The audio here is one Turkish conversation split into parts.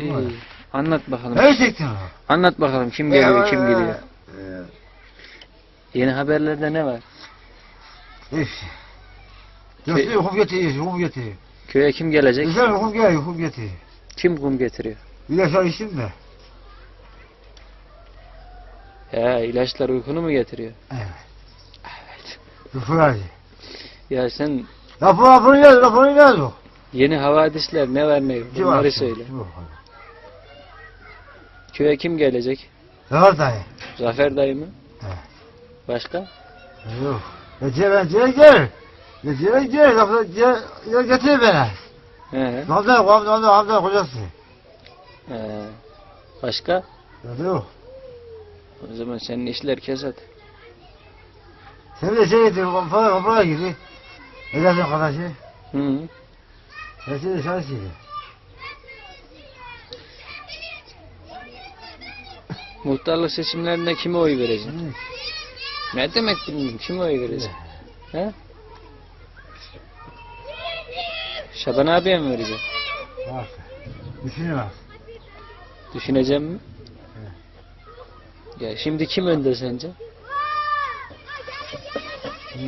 İyi. Anlat bakalım. O? Anlat bakalım kim geliyor kim gidiyor. Yeni haberlerde ne var? İşte. Göster kum getiriyor, kum getiriyor. Köye kim gelecek? Güzel kum geliyor, kum getiriyor. Kim kum getiriyor? İlaçlar içtim de. Ya ilaçlar uykunu mu getiriyor? Evet. Evet. Rıfır Ya sen Rapor raporu yaz, raporu yaz o. yeni havadisler ne var ne yok bunları var? söyle. Var? Köye kim gelecek? Var dayı? Zafer dayı mı? He. Başka? Yok. Gece ben gel. Gece gel, gel getir beni. He. Hamza, Hamza, Hamza, Hamza kocası. He. Başka? Yok. O zaman senin işler kesat. Sen de şey getir, falan kapıya gidiyor. Edersin kardeşi. Hı -hı. Şey de çalışıyor. Muhtarlık seçimlerinde kime oy vereceksin? Ne demek bilmiyorum. Kime oy vereceksin? He? Şaban abiye mi vereceksin? Bak. Düşünün bak. Düşüneceğim mi? Ya şimdi kim önde sence? Hı.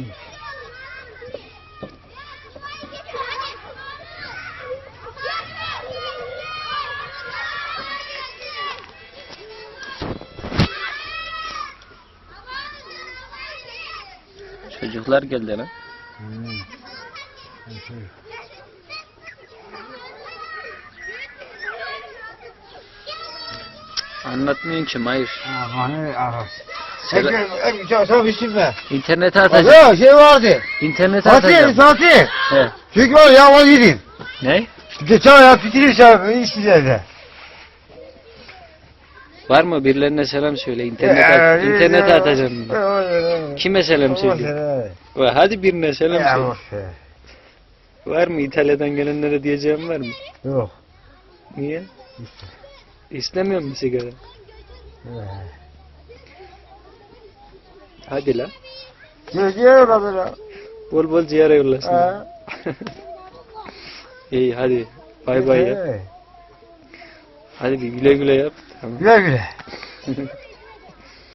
Çocuklar geldi lan. Ben şey- Anlatmıyorsun ki hayır. Aman. Sele- Sen sen sen düşünme. İnternete atacağım. Alo şey vardı. İnternete Fatih, atacağım. Fatih. He. Çünkü var ya o yedim. Ne? Geçen ya bitirirse işçilerde. Var mı birilerine selam söyle. İnternet at, internete atacağım. Kime selam söyle? Va, Hadi birine selam söyle. Var mı İtalya'dan gelenlere diyeceğim var mı? Yok. Niye? İstemiyor musun sigara? Hadi la. Gel gel kamera. Bol bol ciğer yollasın. İyi hadi. Bay bay ya. Hadi bir güle güle yap. Tamam. Güle güle.